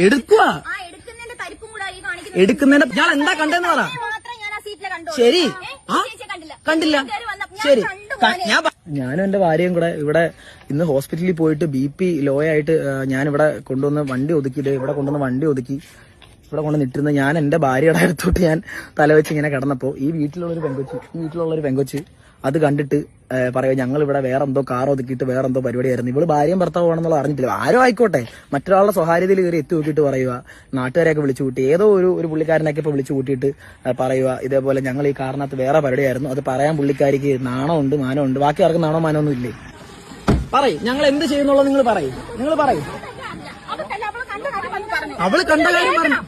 എടുക്കുക എടുക്കുന്നതിന്റെ ഞാൻ എന്താ കണ്ടെന്ന് പറ. ശരി. കണ്ടില്ല. ശരി. ഞാൻ ഞാനും എന്റെ ഭാര്യയും കൂടെ ഇവിടെ ഇന്ന് ഹോസ്പിറ്റലിൽ പോയിട്ട് ബി പി ലോ ആയിട്ട് ഞാൻ ഇവിടെ കൊണ്ടുവന്ന് വണ്ടി ഒതുക്കി ഇവിടെ കൊണ്ടുവന്ന് വണ്ടി ഒതുക്കി ഇവിടെ കൊണ്ട് നിട്ടിരുന്ന ഞാൻ എന്റെ ഭാര്യയുടെ അടുത്തോട്ട് ഞാൻ തലവെച്ച് ഇങ്ങനെ കിടന്നപ്പോ ഈ വീട്ടിലുള്ള ഒരു പെങ്കൊച്ച് ഈ വീട്ടിലുള്ള ഒരു പെങ്കൊച്ച് അത് കണ്ടിട്ട് പറയുക ഞങ്ങൾ ഇവിടെ വേറെ എന്തോ കാർ ഒതുക്കിയിട്ട് വേറെ എന്തോ പരിപാടിയായിരുന്നു. ഇവൾ ഭാര്യയും ഭർത്താവാണെന്നുള്ള അറിഞ്ഞിട്ടില്ല. ആരോ ആയിക്കോട്ടെ. മറ്റൊരാളുടെ സ്വകാര്യതയിൽ കയറി എത്തി നോക്കിയിട്ട് പറയുക. നാട്ടുകാരെയൊക്കെ വിളിച്ചു കൂട്ടി. ഏതോ ഒരു ഒരു പുള്ളിക്കാരനൊക്കെ ഇപ്പൊ വിളിച്ചു കൂട്ടിയിട്ട് പറയുക. ഇതേപോലെ ഞങ്ങൾ ഈ കാറിനകത്ത് വേറെ പരിപാടിയായിരുന്നു. അത് പറയാൻ പുള്ളിക്കാരിക്ക് നാണമുണ്ട് മാനമുണ്ട് ബാക്കി ആർക്കും നാണോ മാനോ ഒന്നും ഇല്ലേ? പറയും. ഞങ്ങൾ എന്ത് ചെയ്യുന്നുള്ളത് നിങ്ങൾ പറയും. നിങ്ങൾ പറയും. അവൾ കണ്ട കാര്യം പറഞ്ഞു.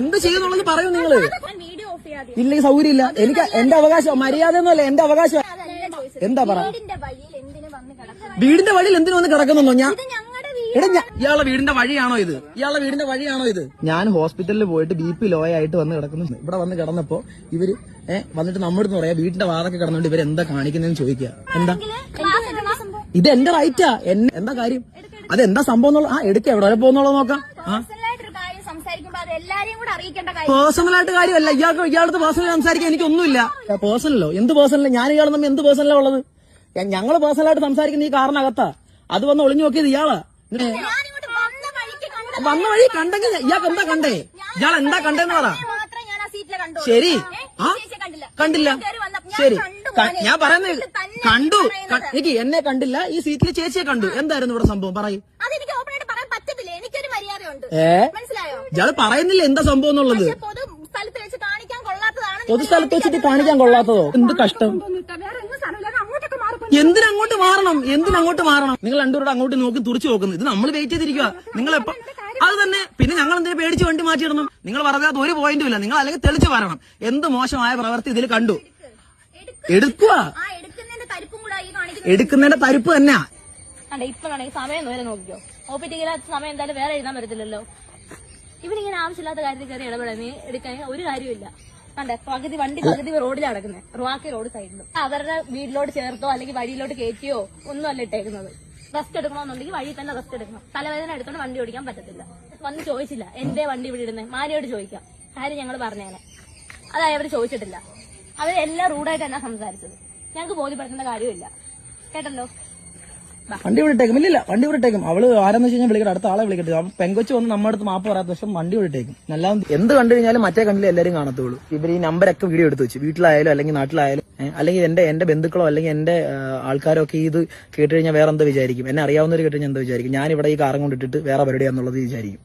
എന്ത് ചെയ്യുന്നുള്ളത് പറയൂ നിങ്ങൾ ഞാൻ വീഡിയോ ഓഫ് ചെയ്യാതെ ഇല്ല ഈ സൗകര്യം ഇല്ല എനിക്ക് എന്റെ അവകാശം മര്യാദ ഒന്നുമല്ല എന്റെ അവകാശം. എന്താ പറ? വീടിന്റെ വഴിയിൽ എന്തിനു വന്ന് കിടക്കുന്നു ഞാൻ എടാ ഞാ- വീടിന്റെ വഴിയാണോ ഇത്? ഇയാളെ വീടിന്റെ വഴിയാണോ ഇത്? ഞാൻ ഹോസ്പിറ്റലിൽ പോയിട്ട് ബി പി ലോ ആയിട്ട് വന്ന് കിടക്കുന്നു. ഇവിടെ വന്ന് കിടന്നപ്പോ ഇവർ ഏഹ് വന്നിട്ട് നമ്മുടെ പറയാ വീടിന്റെ വാതൊക്കെ കിടന്നുകൊണ്ട് ഇവർ എന്താ കാണിക്കുന്നതെന്ന് ചോദിക്കുക എന്താ? ഇത് എന്റെ റൈറ്റാ. എന്താ കാര്യം? അതെന്താ സംഭവം എന്നുള്ള ആ എടുക്ക എവിടെ വരെ പോകുന്നുള്ളത് നോക്കാം. ആ പേഴ്സണൽ ആയിട്ട് കാര്യമല്ല. ഇയാൾക്ക് ഇയാളടുത്ത് പേഴ്സണൽ സംസാരിക്കാൻ എനിക്കൊന്നുമില്ല. പേഴ്സണലോ എന്ത് പേഴ്സണലോ ഞാൻ ഇയാൾ തമ്മിൽ എന്ത് പേഴ്സണലോ ഉള്ളത്? ഞങ്ങൾ പേഴ്സണലായിട്ട് സംസാരിക്കുന്ന ഈ കാറിനകത്താ. അത് വന്ന് ഒളിഞ്ഞു നോക്കിയത് ഇയാളാ. വന്ന വഴി കണ്ടെങ്കിൽ ഇയാൾക്ക് എന്താ കണ്ടേ? ഇയാൾ എന്താ കണ്ടെന്ന് പറ. മാത്രം ഞാൻ ആ സീറ്റിലെ കണ്ടു. ശരി. ആ? കണ്ടില്ല. ശരി. കണ്ടു ഞാൻ പറയുന്നത് കണ്ടു. എനിക്ക് എന്നെ കണ്ടില്ല. ഈ സീറ്റിൽ ചേച്ചിയെ കണ്ടു. എന്തായിരുന്നു ഇവിടെ സംഭവം? പറയും. മനസ്സിലായോ? ഇയാൾ പറയുന്നില്ല എന്താ സംഭവം എന്നുള്ളത്. പൊതു സ്ഥലത്ത് വെച്ച് കാണിക്കാൻ കൊള്ളാത്തതാണ് പൊതുസ്ഥലത്ത് വെച്ചിട്ട് കാണിക്കാൻ കൊള്ളാത്തതോ? എന്ത് കഷ്ടം. വേറെ ഒന്നും സ്ഥലമില്ലാതെ അങ്ങോട്ടൊക്കെ മാറി എന്തിനങ്ങോട്ട് മാറണം? എന്തിനങ്ങോട്ട് മാറണം? നിങ്ങൾ രണ്ടുപേരോട് അങ്ങോട്ട് നോക്കി തുറച്ചു നോക്കുന്നു ഇത് നമ്മൾ വെയിറ്റ് ചെയ്തിരിക്കുക നിങ്ങൾ എപ്പോ അത്. തന്നെ. പിന്നെ ഞങ്ങൾ എന്തിനാ പേടിച്ച് വണ്ടി മാറ്റിയിടണം നിങ്ങൾ പറയാത്ത ഒരു പോയിന്റും ഇല്ല. നിങ്ങൾ അല്ലെങ്കിൽ തെളിച്ചു വരണം. എന്ത് മോശമായ പ്രവൃത്തി ഇതിൽ കണ്ടു? എടുക്കുക ആ എടുക്കുന്നതിന്റെ തരിപ്പും കൂടെ ഈ കാണിക്കുന്നത്. എടുക്കുന്നതിന്റെ തരിപ്പ് തന്നെയാ. ഇപ്പൊ സമയം വരെ നോക്കിക്കോ. ഒ പി ടിക്കില്ലാത്ത സമയം എന്തായാലും വേറെ എഴുതാൻ പറ്റത്തില്ലല്ലോ. ഇവനിങ്ങനെ ആവശ്യമില്ലാത്ത കാര്യത്തിൽ കയറി ഇടപെടാൻ എടുക്കാൻ ഒരു കാര്യമില്ല കണ്ടേ? പകുതി വണ്ടി പകുതി റോഡിലാണ് കിടക്കുന്നത് റുവാക്കി റോഡ് സൈഡിലും അവരുടെ വീട്ടിലോട്ട് ചേർത്തോ അല്ലെങ്കിൽ വഴിയിലോട്ട് കയറ്റിയോ ഒന്നും അല്ല ഇട്ടേക്കുന്നത്. റെസ്റ്റ് എടുക്കണമെന്നുണ്ടെങ്കിൽ വഴി തന്നെ റെസ്റ്റ് എടുക്കണം. തലവേദന എടുത്തോണ്ട് വണ്ടി ഓടിക്കാൻ പറ്റത്തില്ല. വന്ന് ചോദിച്ചില്ല എന്റെ വണ്ടി ഇവിടെ ഇടുന്നത് മാരിയോട് ചോദിക്കാം. കാര്യം ഞങ്ങൾ പറഞ്ഞേനെ. അതായത് അവർ ചോദിച്ചിട്ടില്ല. അവർ എല്ലാം റൂഡായിട്ട് തന്നെ സംസാരിച്ചത്. ഞങ്ങൾക്ക് ബോധ്യപ്പെടുത്തേണ്ട കാര്യമില്ല കേട്ടല്ലോ? വണ്ടി വിട്ടേക്കും ഇല്ലില്ല വണ്ടി വിട്ടേക്കും അവൾ ആരെന്ന് വെച്ച് കഴിഞ്ഞാൽ വിളിക്കട്ടെ അടുത്ത ആളെ വിളിക്കട്ടെ. പെങ്കൊച്ച് വന്ന് നമ്മുടെ അടുത്ത് മാപ്പ് പറയാത്ത പക്ഷം വണ്ടി വിട്ടേക്കും നല്ല എന്ത് കണ്ടു കഴിഞ്ഞാലും മറ്റേ കണ്ടില്ല എല്ലാവരും കാണത്തുള്ളൂ. ഇവർ ഈ നമ്പരൊക്കെ വീഡിയോ എടുത്ത് വെച്ചു. വീട്ടിലായാലും അല്ലെങ്കിൽ നാട്ടിലായാലും അല്ലെങ്കിൽ എന്റെ എന്റെ ബന്ധുക്കളോ അല്ലെങ്കിൽ എന്റെ ആൾക്കാരോ ഒക്കെ ഇത് കേട്ട് കഴിഞ്ഞാൽ വേറെ എന്താ വിചാരിക്കും? എന്നെ അറിയാവുന്നവർ കേട്ട് കഴിഞ്ഞാൽ എന്തോ വിചാരിക്കും? ഞാൻ ഇവിടെ ഈ കാറും കൊണ്ടിട്ടിട്ട് വേറെ പരിപാടിയാന്നുള്ളത് വിചാരിക്കും.